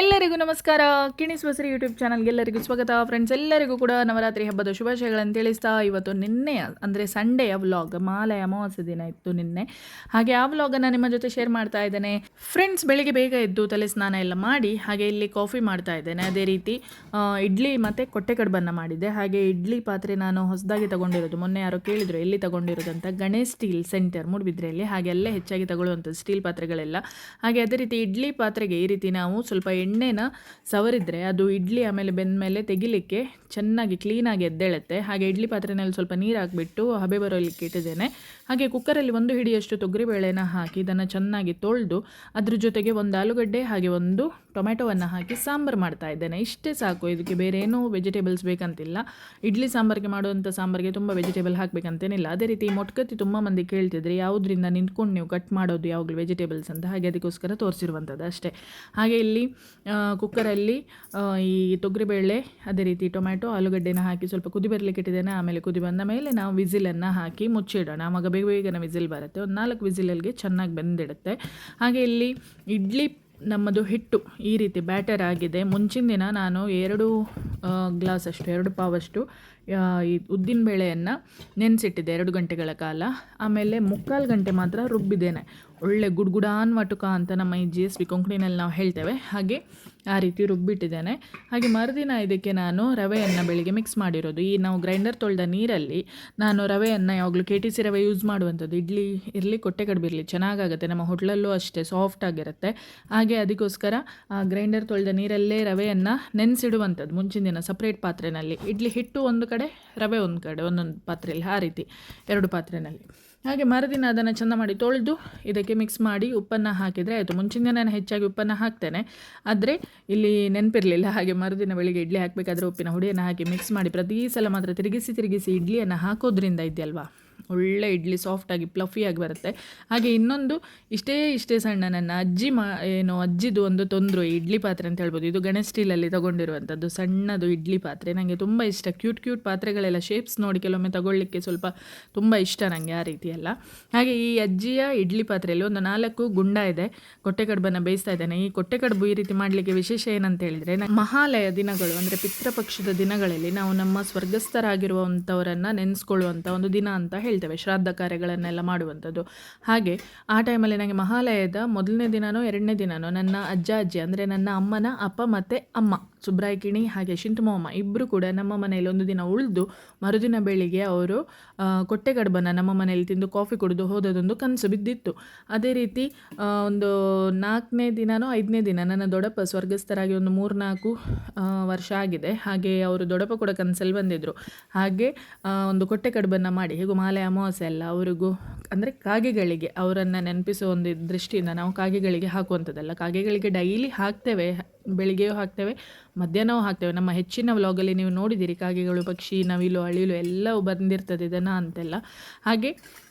ಎಲ್ಲರಿಗೂ ನಮಸ್ಕಾರ. ಕಿಣಿಸ್ ಬಸರಿ ಯೂಟ್ಯೂಬ್ ಚಾನಲ್ಗೆ ಎಲ್ಲರಿಗೂ ಸ್ವಾಗತ. ಫ್ರೆಂಡ್ಸ್ ಎಲ್ಲರಿಗೂ ಕೂಡ ನವರಾತ್ರಿ ಹಬ್ಬದ ಶುಭಾಶಯಗಳನ್ನು ತಿಳಿಸ್ತಾ ಇವತ್ತು ನಿನ್ನೆ, ಅಂದರೆ ಸಂಡೆಯ ವ್ಲಾಗ್ ಮಾಲೆ ಅಮಾವಾಸ್ಯೆ ದಿನ ಇತ್ತು ನಿನ್ನೆ. ಹಾಗೆ ಆ ವ್ಲಾಗನ್ನು ನಿಮ್ಮ ಜೊತೆ ಶೇರ್ ಮಾಡ್ತಾ ಇದ್ದೇನೆ. ಫ್ರೆಂಡ್ಸ್ ಬೆಳಿಗ್ಗೆ ಬೇಗ ಎದ್ದು ತಲೆ ಸ್ನಾನ ಎಲ್ಲ ಮಾಡಿ, ಹಾಗೆ ಇಲ್ಲಿ ಕಾಫಿ ಮಾಡ್ತಾ ಇದ್ದೇನೆ. ಅದೇ ರೀತಿ ಇಡ್ಲಿ ಮತ್ತು ಕೊಟ್ಟೆ ಕಡುಬನ್ನು ಮಾಡಿದ್ದೆ. ಹಾಗೆ ಇಡ್ಲಿ ಪಾತ್ರೆ ನಾನು ಹೊಸದಾಗಿ ತಗೊಂಡಿರೋದು. ಮೊನ್ನೆ ಯಾರೋ ಕೇಳಿದ್ರು, ಎಲ್ಲಿ ತಗೊಂಡಿರೋದಂತ ಗಣೇಶ್ ಸ್ಟೀಲ್ ಸೆಂಟರ್ ಮೂಡುಬಿದ್ರೆಯಲ್ಲಿ ಹಾಗೆ ಅಲ್ಲೇ ಹೆಚ್ಚಾಗಿ ತಗೊಳ್ಳುವಂಥ ಸ್ಟೀಲ್ ಪಾತ್ರೆಗಳೆಲ್ಲ. ಹಾಗೆ ಅದೇ ರೀತಿ ಇಡ್ಲಿ ಪಾತ್ರೆಗೆ ಈ ರೀತಿ ನಾವು ಸ್ವಲ್ಪ ಎಣ್ಣೆನ ಸವರಿದ್ರೆ ಅದು ಇಡ್ಲಿ ಆಮೇಲೆ ಬೆಂದ ಮೇಲೆ ತೆಗಿಲಿಕ್ಕೆ ಚೆನ್ನಾಗಿ ಕ್ಲೀನಾಗಿ ಎದ್ದೇಳುತ್ತೆ. ಹಾಗೆ ಇಡ್ಲಿ ಪಾತ್ರೆನಲ್ಲಿ ಸ್ವಲ್ಪ ನೀರು ಹಾಕಿಬಿಟ್ಟು ಹಬೆ ಬರೋಲಿಕ್ಕೆ ಇಟ್ಟಿದ್ದೇನೆ. ಹಾಗೆ ಕುಕ್ಕರಲ್ಲಿ ಒಂದು ಹಿಡಿಯಷ್ಟು ತೊಗರಿಬೇಳೆನ ಹಾಕಿ, ಇದನ್ನು ಚೆನ್ನಾಗಿ ತೊಳೆದು ಅದ್ರ ಜೊತೆಗೆ ಒಂದು ಆಲೂಗಡ್ಡೆ ಹಾಗೆ ಒಂದು ಟೊಮೆಟೊವನ್ನು ಹಾಕಿ ಸಾಂಬಾರು ಮಾಡ್ತಾ ಇದ್ದೇನೆ. ಇಷ್ಟೇ ಸಾಕು. ಇದಕ್ಕೆ ಬೇರೆ ಏನೂ ವೆಜಿಟೇಬಲ್ಸ್ ಬೇಕಂತಿಲ್ಲ. ಇಡ್ಲಿ ಸಾಂಬಾರಿಗೆ ಮಾಡುವಂಥ ಸಾಂಬಾರಿಗೆ ತುಂಬ ವೆಜಿಟೇಬಲ್ ಹಾಕಬೇಕಂತೇನಿಲ್ಲ. ಅದೇ ರೀತಿ ಮೊಟ್ಕತ್ತಿ ತುಂಬ ಮಂದಿ ಕೇಳ್ತಿದ್ರೆ, ಯಾವುದರಿಂದ ನಿಂತ್ಕೊಂಡು ನೀವು ಕಟ್ ಮಾಡೋದು ಯಾವಾಗಲೂ ವೆಜಿಟೇಬಲ್ಸ್ ಅಂತ? ಹಾಗೆ ಅದಕ್ಕೋಸ್ಕರ ತೋರಿಸಿರುವಂಥದ್ದು ಅಷ್ಟೇ. ಹಾಗೆ ಇಲ್ಲಿ ಕುಕ್ಕರಲ್ಲಿ ಈ ತೊಗರಿಬೇಳೆ, ಅದೇ ರೀತಿ ಟೊಮ್ಯಾಟೊ, ಆಲೂಗಡ್ಡೆನ ಹಾಕಿ ಸ್ವಲ್ಪ ಕುದಿ ಬರಲಿಕ್ಕೆ ಇಟ್ಟಿದ್ದೇನೆ. ಆಮೇಲೆ ಕುದಿ ಬಂದ ಮೇಲೆ ನಾವು ವಿಸಿಲನ್ನು ಹಾಕಿ ಮುಚ್ಚಿಡೋಣ. ಆವಾಗ ಬೇಗ ಬೇಗನೆ ವಿಸಿಲ್ ಬರುತ್ತೆ. ಒಂದು ನಾಲ್ಕು ವಿಸಿಲಲ್ಲಿಗೆ ಚೆನ್ನಾಗಿ ಬೆಂದಿಡುತ್ತೆ. ಹಾಗೆ ಇಲ್ಲಿ ಇಡ್ಲಿ ನಮ್ಮದು ಹಿಟ್ಟು ಈ ರೀತಿ ಬ್ಯಾಟರ್ ಆಗಿದೆ. ಮುಂಚಿನ ದಿನ ನಾನು ಎರಡು ಗ್ಲಾಸ್ ಅಷ್ಟು ಎರಡು ಪಾವಷ್ಟು ಈ ಉದ್ದಿನ ಬೇಳೆಯನ್ನು ನೆನೆಸಿಟ್ಟಿದ್ದೆ ಎರಡು ಗಂಟೆಗಳ ಕಾಲ. ಆಮೇಲೆ ಮುಕ್ಕಾಲು ಗಂಟೆ ಮಾತ್ರ ರುಬ್ಬಿದ್ದೇನೆ. ಒಳ್ಳೆ ಗುಡ್ಗುಡಾನ್ ವಟುಕ ಅಂತ ನಮ್ಮ ಈ ಜಿ ಎಸ್ ಬಿ ಕೊಂಕಣಿನಲ್ಲಿ ನಾವು ಹೇಳ್ತೇವೆ. ಹಾಗೆ ಆ ರೀತಿ ರುಬ್ಬಿಟ್ಟಿದ್ದೇನೆ. ಹಾಗೆ ಮರುದಿನ ಇದಕ್ಕೆ ನಾನು ರವೆಯನ್ನು ಬೆಳಿಗ್ಗೆ ಮಿಕ್ಸ್ ಮಾಡಿರೋದು. ಈ ನಾವು ಗ್ರೈಂಡರ್ ತೊಳೆದ ನೀರಲ್ಲಿ ನಾನು ರವೆಯನ್ನು ಯಾವಾಗಲೂ ಕೆ ಟಿ ಸಿ ರವೆ ಯೂಸ್ ಮಾಡುವಂಥದ್ದು. ಇಡ್ಲಿ, ಇರಲಿ, ಕೊಟ್ಟೆ ಕಡಿಮೆ ಇರಲಿ ಚೆನ್ನಾಗಾಗುತ್ತೆ. ನಮ್ಮ ಹೋಟ್ಲಲ್ಲೂ ಅಷ್ಟೇ ಸಾಫ್ಟ್ ಆಗಿರುತ್ತೆ. ಹಾಗೆ ಅದಕ್ಕೋಸ್ಕರ ಗ್ರೈಂಡರ್ ತೊಳೆದ ನೀರಲ್ಲೇ ರವೆಯನ್ನು ನೆನೆಸಿಡುವಂಥದ್ದು ಮುಂಚಿನ ದಿನ ಸಪ್ರೇಟ್ ಪಾತ್ರೆನಲ್ಲಿ. ಇಡ್ಲಿ ಹಿಟ್ಟು ಒಂದು ಕಡೆ, ರವೆ ಒಂದು ಕಡೆ, ಒಂದೊಂದು ಪಾತ್ರೆಯಲ್ಲಿ, ಆ ರೀತಿ ಎರಡು ಪಾತ್ರೆಯಲ್ಲಿ ಹಾಗೆ ಮರುದಿನ ಅದನ್ನು ಚೆಂದ ಮಾಡಿ ತೊಳೆದು ಇದಕ್ಕೆ ಮಿಕ್ಸ್ ಮಾಡಿ ಉಪ್ಪನ್ನು ಹಾಕಿದರೆ ಆಯಿತು. ಮುಂಚಿನ ನಾನು ಹೆಚ್ಚಾಗಿ ಉಪ್ಪನ್ನು ಹಾಕ್ತೇನೆ. ಆದರೆ ಇಲ್ಲಿ ನೆನಪಿರಲಿಲ್ಲ. ಹಾಗೆ ಮರುದಿನ ಬೆಳಿಗ್ಗೆ ಇಡ್ಲಿ ಹಾಕಬೇಕಾದ್ರೆ ಉಪ್ಪಿನ ಹುಡಿಯನ್ನು ಹಾಕಿ ಮಿಕ್ಸ್ ಮಾಡಿ ಪ್ರತಿ ಸಲ ಮಾತ್ರ ತಿರುಗಿಸಿ ತಿರುಗಿಸಿ ಇಡ್ಲಿಯನ್ನು ಹಾಕೋದ್ರಿಂದ ಇದೆಯಲ್ವಾ? ಒಳ್ಳೆ ಇಡ್ಲಿ ಸಾಫ್ಟಾಗಿ ಪ್ಲಫಿಯಾಗಿ ಬರುತ್ತೆ. ಹಾಗೆ ಇನ್ನೊಂದು, ಇಷ್ಟೇ ಇಷ್ಟೇ ಸಣ್ಣ ನನ್ನ ಅಜ್ಜಿ ಮಾ, ಏನು, ಅಜ್ಜಿದು ಒಂದು ತೊಂದರು, ಇಡ್ಲಿ ಪಾತ್ರೆ ಅಂತ ಹೇಳ್ಬೋದು. ಇದು ಗಣೇಶ್ ಸ್ಟೀಲಲ್ಲಿ ತೊಗೊಂಡಿರುವಂಥದ್ದು, ಸಣ್ಣದು ಇಡ್ಲಿ ಪಾತ್ರೆ. ನನಗೆ ತುಂಬ ಇಷ್ಟ. ಕ್ಯೂಟ್ ಕ್ಯೂಟ್ ಪಾತ್ರೆಗಳೆಲ್ಲ ಶೇಪ್ಸ್ ನೋಡಿ ಕೆಲವೊಮ್ಮೆ ತಗೊಳ್ಳಿಕ್ಕೆ ಸ್ವಲ್ಪ ತುಂಬ ಇಷ್ಟ ನನಗೆ ಆ ರೀತಿಯೆಲ್ಲ. ಹಾಗೆ ಈ ಅಜ್ಜಿಯ ಇಡ್ಲಿ ಪಾತ್ರೆಯಲ್ಲಿ ಒಂದು ನಾಲ್ಕು ಗುಂಡ ಇದೆ. ಕೊಟ್ಟೆ ಕಡುಬನ್ನು ಬೇಯಿಸ್ತಾ ಇದ್ದೇನೆ. ಈ ಕೊಟ್ಟೆ ಕಡುಬು ಈ ರೀತಿ ಮಾಡಲಿಕ್ಕೆ ವಿಶೇಷ ಏನಂತ ಹೇಳಿದರೆ ಮಹಾಲಯ ದಿನಗಳು ಅಂದರೆ ಪಿತೃಪಕ್ಷದ ದಿನಗಳಲ್ಲಿ ನಾವು ನಮ್ಮ ಸ್ವರ್ಗಸ್ಥರಾಗಿರುವಂಥವರನ್ನು ನೆನೆಸ್ಕೊಳ್ಳುವಂಥ ಒಂದು ದಿನ ಅಂತ ಹೇಳ್ತೇವೆ, ಶ್ರಾದ್ದ ಕಾರ್ಯಗಳನ್ನೆಲ್ಲ ಮಾಡುವಂಥದ್ದು. ಹಾಗೆ ಆ ಟೈಮಲ್ಲಿ ನನಗೆ ಮಹಾಲಯದ ಮೊದಲನೇ ದಿನನೋ ಎರಡನೇ ದಿನನೋ ನನ್ನ ಅಜ್ಜ, ಅಜ್ಜಿ ಅಂದರೆ ನನ್ನ ಅಮ್ಮನ ಅಪ್ಪ ಮತ್ತು ಅಮ್ಮ. ಸುಬ್ರಾಯ ಕಿಣಿ ಹಾಗೆ ಶಿಂಟುಮಮ್ಮ ಇಬ್ಬರು ಕೂಡ ನಮ್ಮ ಮನೆಯಲ್ಲಿ ಒಂದು ದಿನ ಉಳಿದು ಮರುದಿನ ಬೆಳಿಗ್ಗೆ ಅವರು ಆ, ಕೊಟ್ಟೆ ಕಡುಬನ್ನು ನಮ್ಮ ಮನೆಯಲ್ಲಿ ತಿಂದು ಕಾಫಿ ಕುಡಿದು ಹೋದದೊಂದು ಕನಸು ಬಿದ್ದಿತ್ತು. ಅದೇ ರೀತಿ ಒಂದು ನಾಲ್ಕನೇ ದಿನನೋ ಐದನೇ ದಿನ ನನ್ನ ದೊಡ್ಡಪ್ಪ ಸ್ವರ್ಗಸ್ಥರಾಗಿ ಒಂದು ಮೂರು ನಾಲ್ಕು ವರ್ಷ ಆಗಿದೆ. ಹಾಗೆ ಅವರು ದೊಡ್ಡಪ್ಪ ಕೂಡ ಕನಸಲ್ಲಿ ಬಂದಿದ್ದರು ಹಾಗೆ ಒಂದು ಕೊಟ್ಟೆ ಕಡುಬನ್ನು ಮಾಡಿ ಹೇಗೂ ಮಾಲೆ ಅಮಾವಾಸ್ಯೆ ಎಲ್ಲ ಅವರಿಗೂ ಅಂದರೆ ಕಾಗೆಗಳಿಗೆ ಅವರನ್ನು ನೆನಪಿಸೋ ಒಂದು ದೃಷ್ಟಿಯಿಂದ ನಾವು ಕಾಗೆಗಳಿಗೆ ಹಾಕುವಂಥದ್ದಲ್ಲ. ಕಾಗೆಗಳಿಗೆ ಡೈಲಿ ಹಾಕ್ತೇವೆ ಬೆಳಿಗ್ಗೆಯೂ ಹಾಕ್ತೇವೆ ಮಧ್ಯಾಹ್ನವೂ ಹಾಕ್ತೇವೆ. ನಮ್ಮ ಹೆಚ್ಚಿನ ವ್ಲಾಗಲ್ಲಿ ನೀವು ನೋಡಿದ್ದೀರಿ ಕಾಗೆಗಳು, ಪಕ್ಷಿ, ನವಿಲು, ಅಳಿಲು ಎಲ್ಲವೂ ಬಂದಿರ್ತದೆ ಇದನ್ನು ಅಂತೆಲ್ಲ. ಹಾಗೆ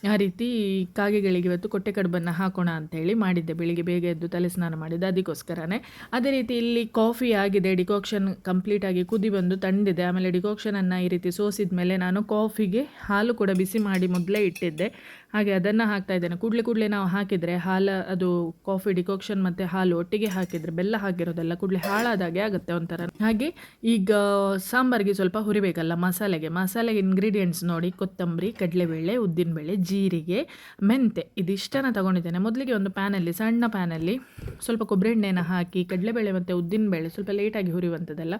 ಆ ರೀತಿ ಕಾಗೆಗಳಿಗೆ ಇವತ್ತು ಕೊಟ್ಟೆ ಕಡುಬನ್ನು ಹಾಕೋಣ ಅಂತೇಳಿ ಮಾಡಿದ್ದೆ. ಬೆಳಿಗ್ಗೆ ಬೇಗ ಎದ್ದು ತಲೆ ಸ್ನಾನ ಮಾಡಿದ್ದೆ. ಅದಕ್ಕೋಸ್ಕರನೇ. ಅದೇ ರೀತಿ ಇಲ್ಲಿ ಕಾಫಿ ಆಗಿದೆ. ಡಿಕಾಕ್ಷನ್ ಕಂಪ್ಲೀಟ್ ಆಗಿ ಕುದಿ ಬಂದು ತಂದಿದೆ. ಆಮೇಲೆ ಡಿಕಾಕ್ಷನನ್ನು ಈ ರೀತಿ ಸೋಸಿದ ಮೇಲೆ ನಾನು ಕಾಫಿಗೆ ಹಾಲು ಕೂಡ ಬಿಸಿ ಮಾಡಿ ಮೊದಲೇ ಇಟ್ಟಿದ್ದೆ. ಹಾಗೆ ಅದನ್ನು ಹಾಕ್ತಾ ಇದ್ದೇನೆ. ಕೂಡಲೇ ಕೂಡಲೇ ನಾವು ಹಾಕಿದರೆ ಹಾಲು, ಅದು ಕಾಫಿ, ಡಿಕಾಕ್ಷನ್ ಮತ್ತು ಹಾಲು ಒಟ್ಟಿಗೆ ಹಾಕಿದರೆ ಬೆಲ್ಲ ಹಾಕಿರೋದೆಲ್ಲ ಕೂಡಲೇ ಹಾಳಾದಾಗೆ ಆಗುತ್ತೆ ಹಾಗೆ ಈಗ, ಸಾಂಬಾರಿಗೆ ಸ್ವಲ್ಪ ಹುರಿಬೇಕಲ್ಲ, ಮಸಾಲೆಗೆ. ಮಸಾಲೆಗೆ ಇಂಗ್ರೀಡಿಯೆಂಟ್ಸ್ ನೋಡಿ, ಕೊತ್ತಂಬರಿ, ಕಡಲೆಬೇಳೆ, ಉದ್ದಿನಬೇಳೆ, ಜೀರಿಗೆ ಮೆಂತೆ ಇದಿಷ್ಟನ್ನು ತಗೊಂಡಿದ್ದೇನೆ. ಮೊದಲಿಗೆ ಒಂದು ಪ್ಯಾನಲ್ಲಿ, ಸಣ್ಣ ಪ್ಯಾನಲ್ಲಿ ಸ್ವಲ್ಪ ಕೊಬ್ಬರಿ ಎಣ್ಣೆನ ಹಾಕಿ, ಕಡಲೆಬೇಳೆ ಮತ್ತು ಉದ್ದಿನಬೇಳೆ ಸ್ವಲ್ಪ ಲೇಟಾಗಿ ಹುರಿಯುವಂಥದ್ದಲ್ಲ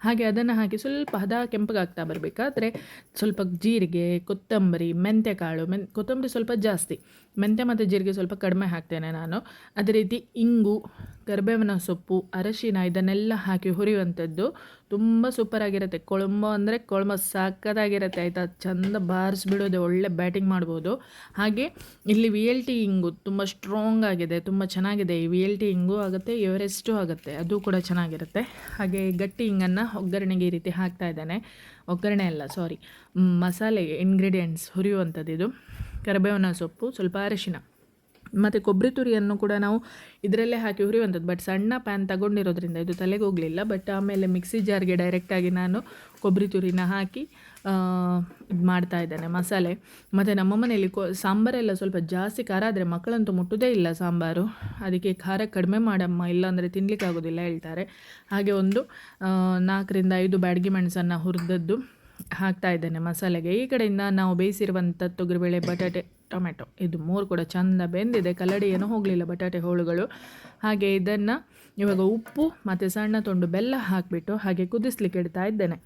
ಹಾಗೆ ಅದನ್ನು ಹಾಕಿ ಸ್ವಲ್ಪ ಹದ ಕೆಂಪಗಾಗ್ತಾ ಬರಬೇಕಾದ್ರೆ ಸ್ವಲ್ಪ ಜೀರಿಗೆ, ಕೊತ್ತಂಬರಿ, ಮೆಂತ್ಯಕಾಳು, ಮೆನ್, ಕೊತ್ತಂಬರಿ ಸ್ವಲ್ಪ ಜಾಸ್ತಿ. ಮೆಂತೆ ಮತ್ತು ಜೀರಿಗೆ ಸ್ವಲ್ಪ ಕಡಿಮೆ ಹಾಕ್ತೇನೆ ನಾನು. ಅದೇ ರೀತಿ ಇಂಗು, ಕರಿಬೇವಿನ ಸೊಪ್ಪು, ಅರಶಿನ ಇದನ್ನೆಲ್ಲ ಹಾಕಿ ಹುರಿಯುವಂಥದ್ದು ತುಂಬ ಸೂಪರಾಗಿರುತ್ತೆ ಕೊಳಂಬ ಅಂದರೆ ಕೊಳಂಬ ಸಾಕದಾಗಿರುತ್ತೆ ಆಯಿತಾ? ಚಂದ ಬಾರಿಸ್ಬಿಡೋದು, ಒಳ್ಳೆ ಬ್ಯಾಟಿಂಗ್ ಮಾಡ್ಬೋದು. ಹಾಗೆ ಇಲ್ಲಿ ವಿ ಎಲ್ ಟಿ ಇಂಗು ತುಂಬ ಸ್ಟ್ರಾಂಗ್ ಆಗಿದೆ, ತುಂಬ ಚೆನ್ನಾಗಿದೆ. ಈ ವಿ ಎಲ್ ಟಿ ಇಂಗು ಆಗುತ್ತೆ ಎವರೆಸ್ಟು ಆಗುತ್ತೆ. ಅದು ಕೂಡ ಚೆನ್ನಾಗಿರುತ್ತೆ. ಹಾಗೆ ಗಟ್ಟಿ ಇಂಗನ್ನು ಒಗ್ಗರಣೆಗೆ ಈ ರೀತಿ ಹಾಕ್ತಾ ಇದ್ದಾನೆ. ಒಗ್ಗರಣೆ ಅಲ್ಲ ಸಾರಿ ಮಸಾಲೆಗೆ ಇಂಗ್ರೀಡಿಯೆಂಟ್ಸ್ ಹುರಿಯುವಂಥದ್ದು ಇದು. ಕರಿಬೇವಿನ ಸೊಪ್ಪು, ಸ್ವಲ್ಪ ಅರಿಶಿನ. ಮತ್ತು ಕೊಬ್ಬರಿ ತುರಿಯನ್ನು ಕೂಡ ನಾವು ಇದರಲ್ಲೇ ಹಾಕಿ ಹುರಿಯುವಂಥದ್ದು. ಬಟ್ ಸಣ್ಣ ಪ್ಯಾನ್ ತಗೊಂಡಿರೋದ್ರಿಂದ ಇದು ತಲೆಗೆ ಹೋಗಲಿಲ್ಲ. ಬಟ್ ಆಮೇಲೆ ಮಿಕ್ಸಿ ಜಾರ್ಗೆ ಡೈರೆಕ್ಟಾಗಿ ನಾನು ಕೊಬ್ಬರಿ ತುರಿನ ಹಾಕಿ ಇದು ಮಾಡ್ತಾ ಇದ್ದೇನೆ, ಮಸಾಲೆ. ಮತ್ತು ನಮ್ಮ ಮನೆಯಲ್ಲಿ ಕೊ, ಸಾಂಬಾರೆಲ್ಲ ಸ್ವಲ್ಪ ಜಾಸ್ತಿ ಖಾರ ಆದರೆ ಮಕ್ಕಳಂತೂ ಮುಟ್ಟೋದೇ ಇಲ್ಲ ಸಾಂಬಾರು. ಅದಕ್ಕೆ ಖಾರ ಕಡಿಮೆ ಮಾಡಮ್ಮ, ಇಲ್ಲಾಂದರೆ ತಿನ್ನಲಿಕ್ಕಾಗೋದಿಲ್ಲ ಹೇಳ್ತಾರೆ. ಹಾಗೆ ಒಂದು ನಾಲ್ಕರಿಂದ ಐದು ಬ್ಯಾಡಗಿ ಮೆಣಸನ್ನು ಹುರಿದದ್ದು. ಹಾಕ್ತಾ ಇದ್ದೇನೆ ಮಸಾಲೆಗೆ. ಈ ಕಡೆಯಿಂದ ನಾವು ಬೇಯಿಸಿರುವಂಥ ತೊಗರಿಬೇಳೆ, ಬಟಾಟೆ ಟೊಮೆಟೊ ಇದು ಮೂರು ಕೂಡ ಚಂದ ಬೆಂದಿದೆ. ಕಲ್ಲಡಿ ಏನೂ ಹೋಗಲಿಲ್ಲ ಬಟಾಟೆ ಹೋಳುಗಳು. ಹಾಗೆ ಇದನ್ನು ಇವಾಗ ಉಪ್ಪು ಮತ್ತು ಸಣ್ಣ ತುಂಡು ಬೆಲ್ಲ ಹಾಕಿಬಿಟ್ಟು ಹಾಗೆ ಕುದಿಸ್ಲಿಕ್ಕೆ ಇಡ್ತಾ ಇದ್ದೇನೆ.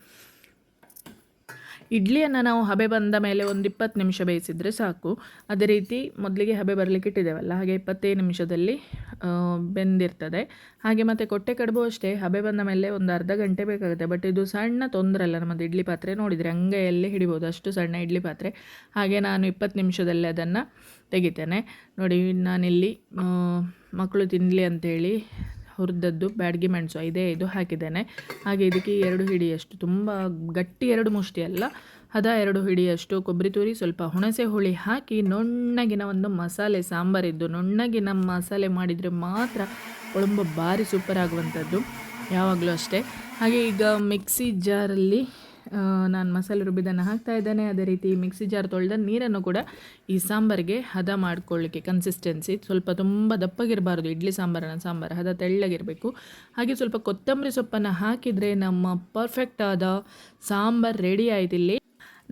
ಇಡ್ಲಿಯನ್ನು ನಾವು ಹಬೆ ಬಂದ ಮೇಲೆ ಒಂದು ಇಪ್ಪತ್ತು ನಿಮಿಷ ಬೇಯಿಸಿದರೆ ಸಾಕು. ಅದೇ ರೀತಿ ಮೊದಲಿಗೆ ಹಬೆ ಬರಲಿಕ್ಕೆ ಇಟ್ಟಿದ್ದೇವಲ್ಲ, ಹಾಗೆ ಇಪ್ಪತ್ತೈದು ನಿಮಿಷದಲ್ಲಿ ಬೆಂದಿರ್ತದೆ. ಹಾಗೆ ಮತ್ತು ಕೊಟ್ಟೆ ಕಡುಬು ಅಷ್ಟೇ, ಹಬೆ ಬಂದ ಮೇಲೆ ಒಂದು ಅರ್ಧ ಗಂಟೆ ಬೇಕಾಗುತ್ತೆ. ಬಟ್ ಇದು ಸಣ್ಣ ತೊಂದರೆ ಅಲ್ಲ, ನಮ್ಮದು ಇಡ್ಲಿ ಪಾತ್ರೆ ನೋಡಿದರೆ, ಅಂಗೈಯಲ್ಲೇ ಹಿಡಿಬೋದು ಅಷ್ಟು ಸಣ್ಣ ಇಡ್ಲಿ ಪಾತ್ರೆ. ಹಾಗೆ ನಾನು ಇಪ್ಪತ್ತು ನಿಮಿಷದಲ್ಲಿ ಅದನ್ನು ತೆಗಿತೇನೆ. ನೋಡಿ, ನಾನಿಲ್ಲಿ ಮಕ್ಕಳು ತಿನ್ನಲಿ ಅಂತೇಳಿ ಹುರಿದದ್ದು ಬ್ಯಾಡಗಿ ಮೆಣಸು ಇದೇ ಇದು ಹಾಕಿದ್ದೇನೆ. ಹಾಗೆ ಇದಕ್ಕೆ ಎರಡು ಹಿಡಿಯಷ್ಟು, ತುಂಬ ಗಟ್ಟಿ ಎರಡು ಮುಷ್ಟಿ ಅಲ್ಲ, ಹದ ಎರಡು ಹಿಡಿಯಷ್ಟು ಕೊಬ್ಬರಿ ತುರಿ, ಸ್ವಲ್ಪ ಹುಣಸೆ ಹುಳಿ ಹಾಕಿ ನುಣ್ಣಗಿನ ಒಂದು ಮಸಾಲೆ ಸಾಂಬಾರಿದ್ದು ನುಣ್ಣಗಿನ ಮಸಾಲೆ ಮಾಡಿದರೆ ಮಾತ್ರ ಕೊಳಂಬು ಭಾರಿ ಸೂಪರ್ ಆಗುವಂಥದ್ದು, ಯಾವಾಗಲೂ ಅಷ್ಟೇ. ಹಾಗೆ ಈಗ ಮಿಕ್ಸಿ ಜಾರಲ್ಲಿ ನಾನು ಮಸಾಲೆ ರುಬ್ಬಿದ್ದನ್ನು ಹಾಕ್ತಾ ಇದ್ದೇನೆ. ಅದೇ ರೀತಿ ಮಿಕ್ಸಿ ಜಾರ್ ತೊಳೆದ ನೀರನ್ನು ಕೂಡ ಈ ಸಾಂಬಾರಿಗೆ ಹದ ಮಾಡ್ಕೊಳ್ಳಿಕ್ಕೆ ಕನ್ಸಿಸ್ಟೆನ್ಸಿ ಸ್ವಲ್ಪ ತುಂಬ ದಪ್ಪಗಿರಬಾರ್ದು. ಇಡ್ಲಿ ಸಾಂಬಾರನ ಸಾಂಬಾರು, ಹದ ತೆಳ್ಳಗಿರಬೇಕು. ಹಾಗೆ ಸ್ವಲ್ಪ ಕೊತ್ತಂಬರಿ ಸೊಪ್ಪನ್ನು ಹಾಕಿದರೆ ನಮ್ಮ ಪರ್ಫೆಕ್ಟ್ ಆದ ಸಾಂಬಾರು ರೆಡಿ ಆಯ್ತು ಇಲ್ಲಿ.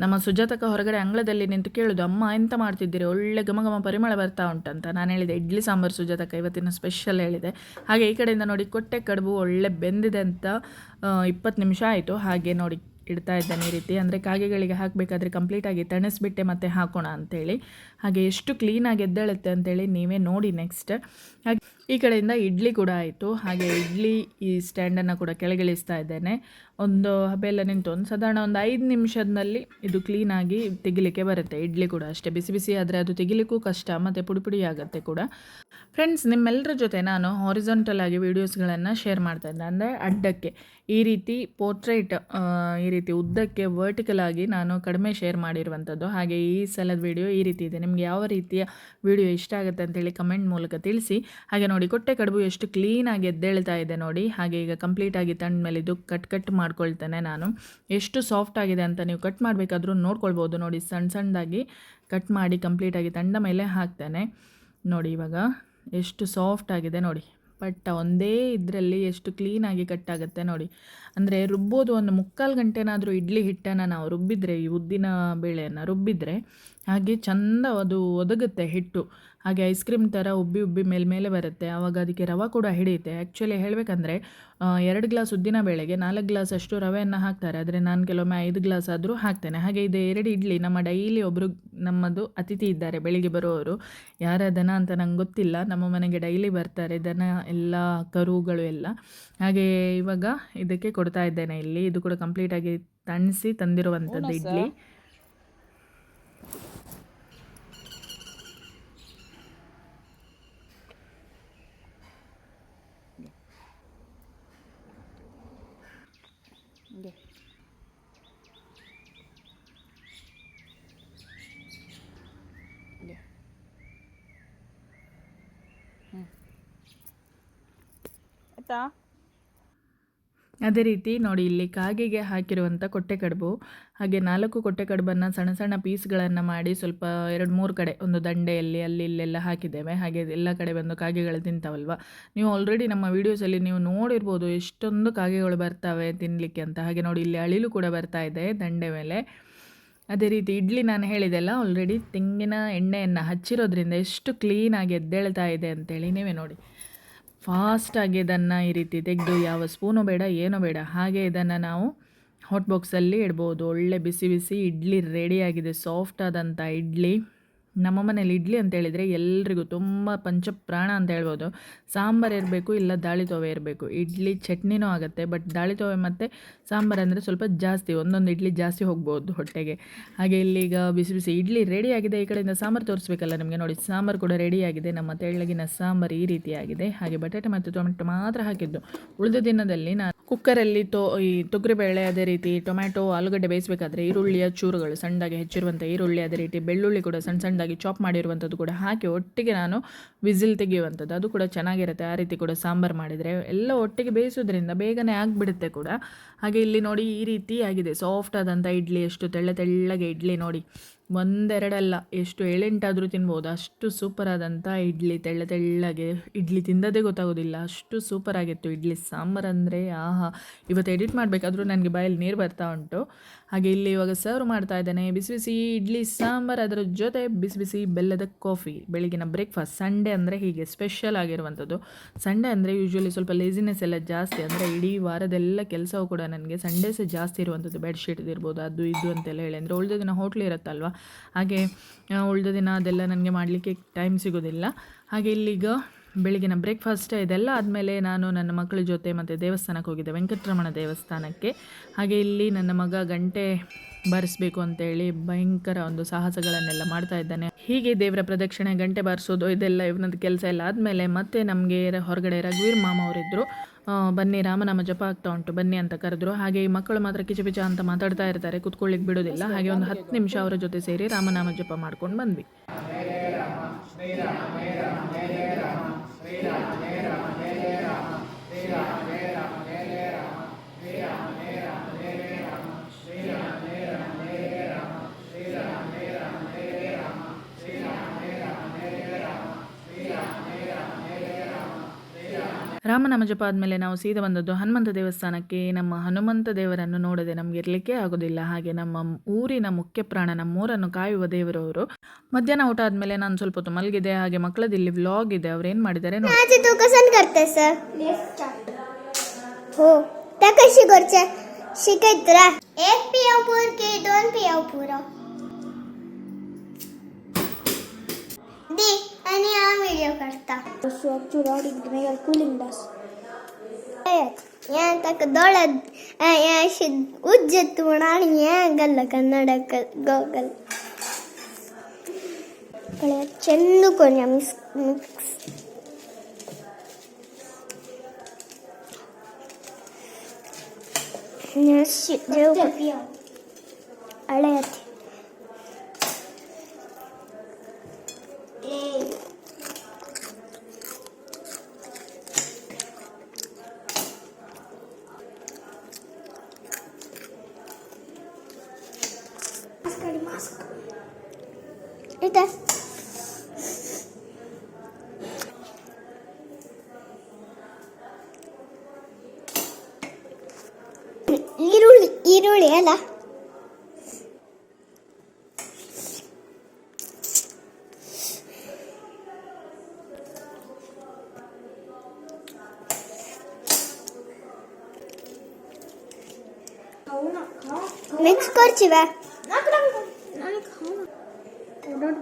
ನಮ್ಮ ಸುಜಾತಕ ಹೊರಗಡೆ ಅಂಗಳದಲ್ಲಿ ನಿಂತು ಕೇಳೋದು, ಅಮ್ಮ, ಎಂತ ಮಾಡ್ತಿದ್ದೀರಿ? ಒಳ್ಳೆ ಘಮ ಘಮ ಪರಿಮಳ ಬರ್ತಾ ಉಂಟಂತ. ನಾನು ಹೇಳಿದೆ, ಇಡ್ಲಿ ಸಾಂಬಾರು ಸುಜಾತಕ ಇವತ್ತಿನ ಸ್ಪೆಷಲ್ ಹೇಳಿದೆ. ಹಾಗೆ ಈ ಕಡೆಯಿಂದ ನೋಡಿ, ಕೊಟ್ಟೆ ಕಡುಬು ಒಳ್ಳೆ ಬೆಂದಿದೆ ಅಂತ ಇಪ್ಪತ್ತು ನಿಮಿಷ ಆಯಿತು. ಹಾಗೆ ನೋಡಿ ಇಡ್ತಾ ಇದ್ದೇನೆ ಈ ರೀತಿ. ಅಂದರೆ ಕಾಗೆಗಳಿಗೆ ಹಾಕಬೇಕಾದ್ರೆ ಕಂಪ್ಲೀಟಾಗಿ ತಣಿಸ್ಬಿಟ್ಟೆ ಮತ್ತೆ ಹಾಕೋಣ ಅಂಥೇಳಿ ಹಾಗೆ ಎಷ್ಟು ಕ್ಲೀನಾಗಿ ಎದ್ದೇಳುತ್ತೆ ಅಂತೇಳಿ ನೀವೇ ನೋಡಿ ನೆಕ್ಸ್ಟ್ ಹಾಗೆ ಈ ಕಡೆಯಿಂದ ಇಡ್ಲಿ ಕೂಡ ಆಯಿತು. ಹಾಗೆ ಇಡ್ಲಿ ಈ ಸ್ಟ್ಯಾಂಡನ್ನು ಕೂಡ ಕೆಳಗಿಳಿಸ್ತಾ ಇದ್ದೇನೆ. ಒಂದು ಹಬೆಲ್ಲ ನಿಂತು ಒಂದು ಸಾಧಾರಣ ಒಂದು ಐದು ನಿಮಿಷದಲ್ಲಿ ಇದು ಕ್ಲೀನಾಗಿ ತೆಗಿಲಿಕ್ಕೆ ಬರುತ್ತೆ. ಇಡ್ಲಿ ಕೂಡ ಅಷ್ಟೇ. ಬಿಸಿ ಬಿಸಿ ಆದರೆ ಅದು ತೆಗಿಲಿಕ್ಕೂ ಕಷ್ಟ, ಮತ್ತು ಪುಡಿ ಪುಡಿ ಆಗುತ್ತೆ ಕೂಡ. ಫ್ರೆಂಡ್ಸ್ ನಿಮ್ಮೆಲ್ಲರ ಜೊತೆ ನಾನು ಹಾರಿಜಾಂಟಲ್ ಆಗಿ ವೀಡಿಯೋಸ್ಗಳನ್ನು ಶೇರ್ ಮಾಡ್ತಾ ಇದ್ದೆ. ಅಂದರೆ ಅಡ್ಡಕ್ಕೆ. ಈ ರೀತಿ ಪೋರ್ಟ್ರೇಟ್ ಈ ರೀತಿ ಉದ್ದಕ್ಕೆ ವರ್ಟಿಕಲ್ ಆಗಿ ನಾನು ಕಡಿಮೆ ಶೇರ್ ಮಾಡಿರುವಂಥದ್ದು. ಹಾಗೆ ಈ ಸಲದ ವಿಡಿಯೋ ಈ ರೀತಿ ಇದೆ. ನಿಮಗೆ ಯಾವ ರೀತಿಯ ವಿಡಿಯೋ ಇಷ್ಟ ಆಗುತ್ತೆ ಅಂತೇಳಿ ಕಮೆಂಟ್ ಮೂಲಕ ತಿಳಿಸಿ. ಹಾಗೆ ನೋಡಿ, ಕೊಟ್ಟೆ ಕಡುಬು ಎಷ್ಟು ಕ್ಲೀನಾಗಿ ಎದ್ದೇಳ್ತಾ ಇದೆ ನೋಡಿ. ಹಾಗೆ ಈಗ ಕಂಪ್ಲೀಟಾಗಿ ತಂಡ ಮೇಲೆ ಇದು ಕಟ್ ಕಟ್ ಮಾಡ್ಕೊಳ್ತೇನೆ ನಾನು. ಎಷ್ಟು ಸಾಫ್ಟ್ ಆಗಿದೆ ಅಂತ ನೀವು ಕಟ್ ಮಾಡಬೇಕಾದ್ರೂ ನೋಡ್ಕೊಳ್ಬೋದು. ನೋಡಿ ಸಣ್ಣ ಸಣ್ಣದಾಗಿ ಕಟ್ ಮಾಡಿ ಕಂಪ್ಲೀಟಾಗಿ ತಂಡ ಮೇಲೆ ಹಾಕ್ತೇನೆ. ನೋಡಿ, ಇವಾಗ ಎಷ್ಟು ಸಾಫ್ಟ್ ಆಗಿದೆ ನೋಡಿ. ಪಟ್ಟ ಒಂದೇ ಇದರಲ್ಲಿ ಎಷ್ಟು ಕ್ಲೀನಾಗಿ ಕಟ್ಟಾಗುತ್ತೆ ನೋಡಿ. ಅಂದರೆ ರುಬ್ಬೋದು ಒಂದು ಮುಕ್ಕಾಲು ಗಂಟೆನಾದರೂ ಇಡ್ಲಿ ಹಿಟ್ಟನ್ನು ನಾವು ರುಬ್ಬಿದರೆ ಈ ಉದ್ದಿನ ಬೇಳೆಯನ್ನು ರುಬ್ಬಿದರೆ ಹಾಗೆ ಚಂದ ಅದು ಒದಗುತ್ತೆ ಹಿಟ್ಟು. ಹಾಗೆ ಐಸ್ ಕ್ರೀಮ್ ಥರ ಉಬ್ಬಿ ಉಬ್ಬಿ ಮೇಲ್ಮೇಲೆ ಬರುತ್ತೆ. ಆವಾಗ ಅದಕ್ಕೆ ರವೆ ಕೂಡ ಹಿಡಿಯುತ್ತೆ. ಆ್ಯಕ್ಚುಲಿ ಹೇಳಬೇಕಂದ್ರೆ ಎರಡು ಗ್ಲಾಸ್ ಉದ್ದಿನ ಬೇಳೆಗೆ ನಾಲ್ಕು ಗ್ಲಾಸ್ ಅಷ್ಟು ರವೆಯನ್ನು ಹಾಕ್ತಾರೆ. ಆದರೆ ನಾನು ಕೆಲವೊಮ್ಮೆ ಐದು ಗ್ಲಾಸ್ ಆದರೂ ಹಾಕ್ತೇನೆ. ಹಾಗೆ ಇದು ಎರಡು ಇಡ್ಲಿ ನಮ್ಮ ಡೈಲಿ ಒಬ್ಬರು ನಮ್ಮದು ಅತಿಥಿ ಇದ್ದಾರೆ ಬೆಳಿಗ್ಗೆ ಬರುವವರು. ಯಾರ ದನ ಅಂತ ನಂಗೆ ಗೊತ್ತಿಲ್ಲ. ನಮ್ಮ ಮನೆಗೆ ಡೈಲಿ ಬರ್ತಾರೆ. ದನ ಎಲ್ಲ ಕರುಗಳು ಎಲ್ಲ. ಹಾಗೆ ಇವಾಗ ಇದಕ್ಕೆ ಕೊಡ್ತಾ ಇದ್ದೇನೆ ಇಲ್ಲಿ. ಇದು ಕೂಡ ಕಂಪ್ಲೀಟಾಗಿ ತಣಿಸಿ ತಂದಿರುವಂಥದ್ದು ಇಡ್ಲಿ. ಆಯ್ತಾ ಅದೇ ರೀತಿ ನೋಡಿ, ಇಲ್ಲಿ ಕಾಗೆಗೆ ಹಾಕಿರುವಂಥ ಕೊಟ್ಟೆ ಕಡುಬು. ಹಾಗೆ ನಾಲ್ಕು ಕೊಟ್ಟೆ ಕಡುಬನ್ನು ಸಣ್ಣ ಸಣ್ಣ ಪೀಸ್ಗಳನ್ನು ಮಾಡಿ ಸ್ವಲ್ಪ ಎರಡು ಮೂರು ಕಡೆ ಒಂದು ದಂಡೆಯಲ್ಲಿ, ಅಲ್ಲಿ ಇಲ್ಲೆಲ್ಲ ಹಾಕಿದ್ದೇವೆ. ಹಾಗೆ ಎಲ್ಲ ಕಡೆ ಬಂದು ಕಾಗೆಗಳು ತಿಂತಾವಲ್ವ? ನೀವು ಆಲ್ರೆಡಿ ನಮ್ಮ ವೀಡಿಯೋಸಲ್ಲಿ ನೀವು ನೋಡಿರ್ಬೋದು ಎಷ್ಟೊಂದು ಕಾಗೆಗಳು ಬರ್ತವೆ ತಿನ್ನಲಿಕ್ಕೆ ಅಂತ. ಹಾಗೆ ನೋಡಿ, ಇಲ್ಲಿ ಅಳಿಲು ಕೂಡ ಬರ್ತಾ ಇದೆ ದಂಡೆ ಮೇಲೆ. ಅದೇ ರೀತಿ ಇಡ್ಲಿ ನಾನು ಹೇಳಿದೆಲ್ಲ ಆಲ್ರೆಡಿ ತೆಂಗಿನ ಎಣ್ಣೆಯನ್ನು ಹಚ್ಚಿರೋದ್ರಿಂದ ಎಷ್ಟು ಕ್ಲೀನಾಗಿ ಎದ್ದೇಳ್ತಾ ಇದೆ ಅಂತೇಳಿ ನೀವೇ ನೋಡಿ. ಫಾಸ್ಟಾಗಿ ಇದನ್ನು ಈ ರೀತಿ ತೆಗೆದು, ಯಾವ ಸ್ಪೂನು ಬೇಡ, ಏನೂ ಬೇಡ, ಹಾಗೆ ಇದನ್ನು ನಾವು ಹಾಟ್ ಬಾಕ್ಸಲ್ಲಿ ಇಡ್ಬೋದು. ಒಳ್ಳೆ ಬಿಸಿ ಬಿಸಿ ಇಡ್ಲಿ ರೆಡಿಯಾಗಿದೆ ಸಾಫ್ಟಾದಂಥ ಇಡ್ಲಿ. ನಮ್ಮ ಮನೇಲಿ ಇಡ್ಲಿ ಅಂತ ಹೇಳಿದರೆ ಎಲ್ರಿಗೂ ತುಂಬ ಪಂಚಪ್ರಾಣ ಅಂತ ಹೇಳ್ಬೋದು. ಸಾಂಬಾರು ಇರಬೇಕು, ಇಲ್ಲ ದಾಳಿ ತೋವೆ ಇರಬೇಕು. ಇಡ್ಲಿ ಚಟ್ನಿನೂ ಆಗುತ್ತೆ ಬಟ್ ದಾಳಿ ತೋವೆ ಮತ್ತು ಸಾಂಬಾರು ಅಂದರೆ ಸ್ವಲ್ಪ ಜಾಸ್ತಿ, ಒಂದೊಂದು ಇಡ್ಲಿ ಜಾಸ್ತಿ ಹೋಗ್ಬೋದು ಹೊಟ್ಟೆಗೆ. ಹಾಗೆ ಇಲ್ಲಿಗ ಬಿಸಿ ಬಿಸಿ ಇಡ್ಲಿ ರೆಡಿ ಆಗಿದೆ, ಈ ಕಡೆಯಿಂದ ಸಾಂಬಾರು ತೋರಿಸ್ಬೇಕಲ್ಲ ನಿಮಗೆ ನೋಡಿ. ಸಾಂಬಾರು ಕೂಡ ರೆಡಿಯಾಗಿದೆ ನಮ್ಮ ತೆಳ್ಳಗಿನ ಸಾಂಬಾರು ಈ ರೀತಿಯಾಗಿದೆ. ಹಾಗೆ ಬಟಾಟೆ ಮತ್ತು ಟೊಮೆಟೊ ಮಾತ್ರ ಹಾಕಿದ್ದು. ಉಳಿದ ದಿನದಲ್ಲಿ ನಾನು ಕುಕ್ಕರಲ್ಲಿ ತೊ, ಈ ತೊಗರಿಬೇಳೆ ಅದೇ ರೀತಿ, ಟೊಮ್ಯಾಟೊ, ಆಲೂಗಡ್ಡೆ ಬೇಯಿಸಬೇಕಾದ್ರೆ ಈರುಳ್ಳಿಯ ಚೂರುಗಳು, ಸಣ್ಣದಾಗಿ ಹೆಚ್ಚಿರುವಂಥ ಈರುಳ್ಳಿ ಅದೇ ರೀತಿ, ಬೆಳ್ಳುಳ್ಳಿ ಕೂಡ ಸಣ್ಣ ಸಣ್ಣ ಸಣ್ಣದಾಗಿ ಚಾಪ್ ಮಾಡಿರುವಂಥದ್ದು ಕೂಡ ಹಾಕಿ ಒಟ್ಟಿಗೆ ನಾನು ವಿಸಿಲ್ ತೆಗೆಯುವಂಥದ್ದು. ಅದು ಕೂಡ ಚೆನ್ನಾಗಿರುತ್ತೆ. ಆ ರೀತಿ ಕೂಡ ಸಾಂಬಾರು ಮಾಡಿದರೆ ಎಲ್ಲ ಒಟ್ಟಿಗೆ ಬೇಯಿಸೋದ್ರಿಂದ ಬೇಗನೆ ಆಗಿಬಿಡುತ್ತೆ ಕೂಡ. ಹಾಗೆ ಇಲ್ಲಿ ನೋಡಿ ಈ ರೀತಿ ಆಗಿದೆ. ಸಾಫ್ಟ್ ಆದಂಥ ಇಡ್ಲಿ, ಎಷ್ಟು ತೆಳ್ಳ ತೆಳ್ಳಗೆ ಇಡ್ಲಿ ನೋಡಿ. ಒಂದೆರಡಲ್ಲ, ಎಷ್ಟು ಏಳೆಂಟಾದರೂ ತಿನ್ಬೋದು. ಅಷ್ಟು ಸೂಪರ್ ಆದಂಥ ಇಡ್ಲಿ, ತೆಳ್ಳ ತೆಳ್ಳಗೆ ಇಡ್ಲಿ ತಿಂದದೇ ಗೊತ್ತಾಗೋದಿಲ್ಲ. ಅಷ್ಟು ಸೂಪರ್ ಆಗಿತ್ತು ಇಡ್ಲಿ. ಸಾಂಬಾರು ಅಂದರೆ, ಆಹಾ, ಇವತ್ತು ಎಡಿಟ್ ಮಾಡಬೇಕಾದ್ರೂ ನನಗೆ ಬಾಯಲ್ಲಿ ನೀರು ಬರ್ತಾ ಉಂಟು. ಹಾಗೆ ಇಲ್ಲಿ ಇವಾಗ ಸರ್ವ್ ಮಾಡ್ತಾ ಇದ್ದಾನೆ. ಬಿಸಿ ಬಿಸಿ ಇಡ್ಲಿ, ಸಾಂಬಾರು, ಅದರ ಜೊತೆ ಬಿಸಿ ಬಿಸಿ ಬೆಲ್ಲದ ಕಾಫಿ ಬೆಳಗಿನ ಬ್ರೇಕ್ಫಾಸ್ಟ್ ಸಂಡೇ ಅಂದರೆ ಹೀಗೆ ಸ್ಪೆಷಲ್ ಆಗಿರುವಂಥದ್ದು. ಸಂಡೇ ಅಂದರೆ ಯೂಶ್ವಲಿ ಸ್ವಲ್ಪ ಲೇಸಿನೆಸ್ ಎಲ್ಲ ಜಾಸ್ತಿ. ಅಂದರೆ ಇಡೀ ವಾರದೆಲ್ಲ ಕೆಲಸವೂ ಕೂಡ ನನಗೆ ಸಂಡೇಸೇ ಜಾಸ್ತಿ ಇರುವಂಥದ್ದು ಬೆಡ್ಶೀಟ್ ಇರ್ಬೋದು, ಅದು ಇದು ಅಂತೆಲ್ಲ ಹೇಳಿ. ಅಂದರೆ ಉಳಿದ ದಿನ ಹೋಟ್ಲ್ ಇರುತ್ತಲ್ವ? ಹಾಗೆ ಉಳಿದ ದಿನ ಅದೆಲ್ಲ ನನಗೆ ಮಾಡಲಿಕ್ಕೆ ಟೈಮ್ ಸಿಗೋದಿಲ್ಲ. ಹಾಗೆ ಇಲ್ಲಿಗ ಬೆಳಗಿನ ಬ್ರೇಕ್ಫಾಸ್ಟ್ ಇದೆಲ್ಲ ಆದಮೇಲೆ ನಾನು ನನ್ನ ಮಕ್ಕಳ ಜೊತೆ ಮತ್ತು ದೇವಸ್ಥಾನಕ್ಕೆ ಹೋಗಿದ್ದೆ, ವೆಂಕಟರಮಣ ದೇವಸ್ಥಾನಕ್ಕೆ. ಹಾಗೆ ಇಲ್ಲಿ ನನ್ನ ಮಗ ಗಂಟೆ ಬಾರಿಸಬೇಕು ಅಂತೇಳಿ ಭಯಂಕರ ಒಂದು ಸಾಹಸಗಳನ್ನೆಲ್ಲ ಮಾಡ್ತಾ ಇದ್ದಾನೆ. ಹೀಗೆ ದೇವರ ಪ್ರದಕ್ಷಿಣೆ, ಗಂಟೆ ಬಾರಿಸೋದು, ಇದೆಲ್ಲ ಇವನದ್ದು ಕೆಲಸ ಎಲ್ಲ ಆದಮೇಲೆ ಮತ್ತೆ ನಮಗೆ ಹೊರಗಡೆ ರಘುವೀರ್ ಮಾಮ ಅವರಿದ್ದರು ಬನ್ನಿ, ರಾಮನಾಮ ಜಪ ಆಗ್ತಾ ಉಂಟು. ಬನ್ನಿ ಅಂತ ಕರೆದ್ರು. ಹಾಗೆ ಈ ಮಕ್ಕಳು ಮಾತ್ರ ಕಿಚಪಿಚ ಅಂತ ಮಾತಾಡ್ತಾ ಇರ್ತಾರೆ. ಕುತ್ಕೊಳ್ಳಿಕ್ಕೆ ಬಿಡೋದಿಲ್ಲ. ಹಾಗೆ ಒಂದು ಹತ್ತು ನಿಮಿಷ ಅವರ ಜೊತೆ ಸೇರಿ ರಾಮನಾಮ ಜಪ ಮಾಡ್ಕೊಂಡು ಬಂದ್ವಿ. ರಾಮನಾಮ ಜಪ ಆದಮೇಲೆ ನಾವು ಸೀದಾ ಬಂದದ್ದು ಹನುಮಂತ ದೇವಸ್ಥಾನಕ್ಕೆ ನಮ್ಮ ಹನುಮಂತ ದೇವರನ್ನು ನೋಡದೆ ನಮ್ಗೆ ಇರಲಿಕ್ಕೆ ಆಗೋದಿಲ್ಲ ಹಾಗೆ ನಮ್ಮ ಊರಿನ ಮುಖ್ಯ ಪ್ರಾಣ ನಮ್ಮೂರನ್ನು ಕಾಯುವ ದೇವರವರು ಮಧ್ಯಾಹ್ನ ಊಟ ಆದಮೇಲೆ ನಾನು ಸ್ವಲ್ಪ ಹೊತ್ತು ಮಲಗಿದೆ ಹಾಗೆ ಮಕ್ಕಳದ್ದು ಇಲ್ಲಿ ವ್ಲಾಗ್ ಇದೆ ಅವ್ರು ಏನು ಮಾಡಿದ್ದಾರೆ ನೋಡಿ आजी तू कसं करते सर हो त्या कशी करचे शिकत रा एक पियाव पूर की दोन पियाव पुरा दी आणि हा व्हिडिओ करता कुलिंग बस या तक दोळद या अशी उज्जत म्हणा आणि या गल्ल कन्नड गोगल ಚೆಂದು ಕೊಂಚ ಮಿಕ್ಸ್ ಮಿಕ್ಸ್ ನಶಿ ದೇವ್ ಹಳೆಯತಿ ಇಟ್ಟ ಈರುಳ್ಳಿ ಈರುಳ್ಳಿ ಅಲ್ಲ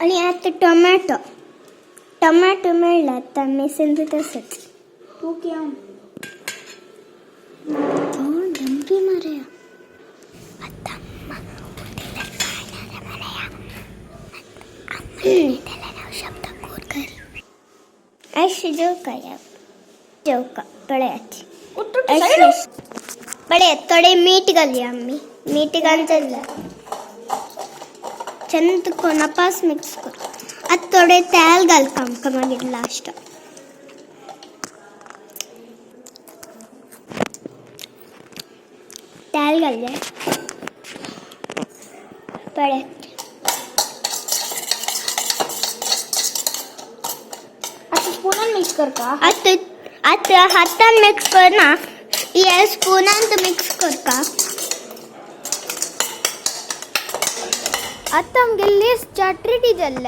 અને આ તો ટોમેટો ટમાટો મળ્યા તમે સિંધુ થશે તું કેમ ધમકી મારે ಅಷ್ಟು का ಜೋಕ ಪಳೆಯಾಚಿ कोणापास मिक्स कर आता थोडे तेल घालता आमकां मागीर लास्ट तेल घालले पळयात असं स्पून मिक्स कर का आता आता हातान मिक्स कर ना ಎರಡು ಸ್ಪೂನ್ ಅಂತ ಮಿಕ್ಸ್ ಕೊಡ್ಕ ಅತ್ತಂಗೆಲ್ಲ ಚಟ್ರಿಟಿದಲ್ಲ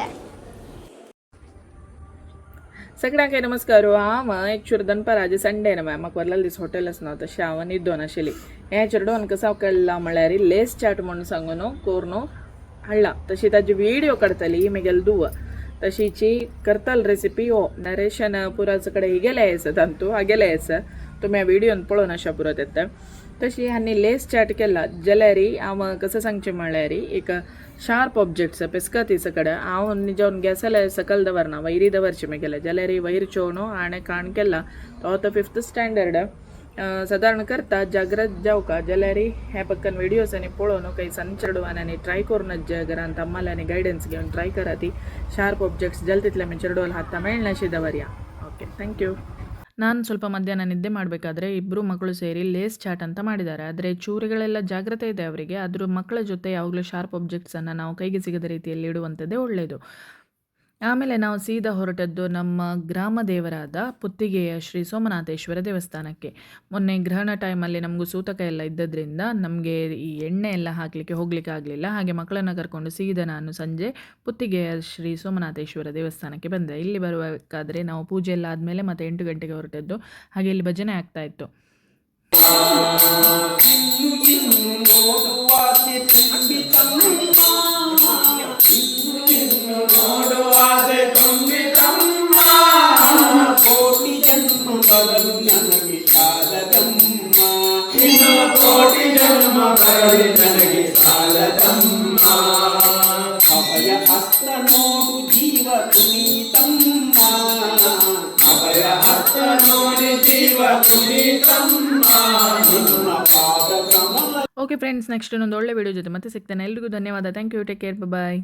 ಸಗಡಾಕೆ ನಮಸ್ಕಾರ ಆಮ ಎಕ್ಚುರ್ ದನ್ಪರ ಅಜ್ಜ ಸಂಡೆ ನಮ ಮಕ್ಕ ಬರ್ಲಲ್ಲಿ ದಿಸ್ ಹೋಟೆಲ್ ಅಸ್ನೋ ತ ಶಾವನ್ ಇದ್ದೋ ನಾ ಶಿಲಿ ಏ ಚರಡು ಅನ್ಕ ಸಾವ್ಕಳ್ಳ ಮಳೆರಿ ಲೇಸ್ ಚಾಟ್ ಮಣ್ಣು ಸಂಗನು ಕೂರ್ನು ಹಳ್ಳ ತಶಿ ತಜ್ಜ ವಿಡಿಯೋ ಕಡ್ತಲಿ ಈ ಮೇಗೆಲ್ ದೂವ ತಶಿಚಿ ಕರ್ತಲ್ ರೆಸಿಪಿ ಓ ನರೇಶನ ಪುರಸ ಕಡೆ ಹೀಗೆಲೆ ಹೆಸ ತಂತು ಹಾಗೆಲೆ ಹೆಸ तर मी व्हिडिओन पळोवन अशा पुरत येता तशी हांणी लेस चॅट केला जाल्यार हांव कसं सांगचें म्हळ्यार एक शार्प ऑब्जेक्ट्स पेस्कतीस कडे हांव निजावन गेसले सकल दवरना वैरी दवरचे मी केले जाल्यार वैर चोवणो हांवें काण केला तो तो फिफ्थ स्टँडर्ड साधारण करता जाग्रत जावका जाल्यार हे पक्कन व्हिडिओजांनी पळोवन काही सण आनी ट्राय करून जे घरांत आम्हाला आनी गायडन्स घेवन ट्राय करा ती शार्प ऑब्जेक्ट्स जल तितले मी चेडवाला हाता मेळनाशी दवरया ओके थँक्यू ನಾನು ಸ್ವಲ್ಪ ಮಧ್ಯಾಹ್ನ ನಿದ್ದೆ ಮಾಡಬೇಕಾದ್ರೆ ಇಬ್ಬರು ಮಕ್ಕಳು ಸೇರಿ ಲೇಸ್ ಚಾಟ್ ಅಂತ ಮಾಡಿದ್ದಾರೆ. ಆದರೆ ಚೂರಿಗಳೆಲ್ಲ ಜಾಗ್ರತೆ ಇದೆ ಅವರಿಗೆ. ಆದರೂ ಮಕ್ಕಳ ಜೊತೆ ಯಾವಾಗಲೂ ಶಾರ್ಪ್ ಆಬ್ಜೆಕ್ಟ್ಸನ್ನು ನಾವು ಕೈಗೆ ಸಿಗದ ರೀತಿಯಲ್ಲಿ ಇಡುವಂಥದ್ದೇ ಒಳ್ಳೆಯದು ಆಮೇಲೆ ನಾವು ಸೀದಾ ಹೊರಟದ್ದು ನಮ್ಮ ಗ್ರಾಮ ದೇವರಾದ ಪುತ್ತಿಗೆಯ ಶ್ರೀ ಸೋಮನಾಥೇಶ್ವರ ದೇವಸ್ಥಾನಕ್ಕೆ ಮೊನ್ನೆ ಗ್ರಹಣ ಟೈಮಲ್ಲಿ ನಮಗೂ ಸೂತಕ ಎಲ್ಲ ಇದ್ದದ್ರಿಂದ ನಮಗೆ ಈ ಎಣ್ಣೆ ಎಲ್ಲ ಹಾಕಲಿಕ್ಕೆ ಹೋಗ್ಲಿಕ್ಕೆ ಆಗಲಿಲ್ಲ ಹಾಗೆ ಮಕ್ಕಳನ್ನು ಕರ್ಕೊಂಡು ಸೀದಾ ನಾನು ಸಂಜೆ ಪುತ್ತಿಗೆಯ ಶ್ರೀ ಸೋಮನಾಥೇಶ್ವರ ದೇವಸ್ಥಾನಕ್ಕೆ ಬಂದೆ ಇಲ್ಲಿ ಬರಬೇಕಾದ್ರೆ ನಾವು ಪೂಜೆ ಎಲ್ಲ ಆದಮೇಲೆ ಮತ್ತೆ ಎಂಟು ಗಂಟೆಗೆ ಹೊರಟದ್ದು ಹಾಗೆ ಇಲ್ಲಿ ಭಜನೆ ಆಗ್ತಾ ಇತ್ತು ಓಕೆ ಫ್ರೆಂಡ್ಸ್ ನೆಕ್ಸ್ಟ್ ಇನ್ನೊಂದು ಒಳ್ಳೆ ವಿಡಿಯೋ ಜೊತೆ ಮತ್ತೆ ಸಿಗ್ತೇನೆ ಎಲ್ರಿಗೂ ಧನ್ಯವಾದ thank you take care bye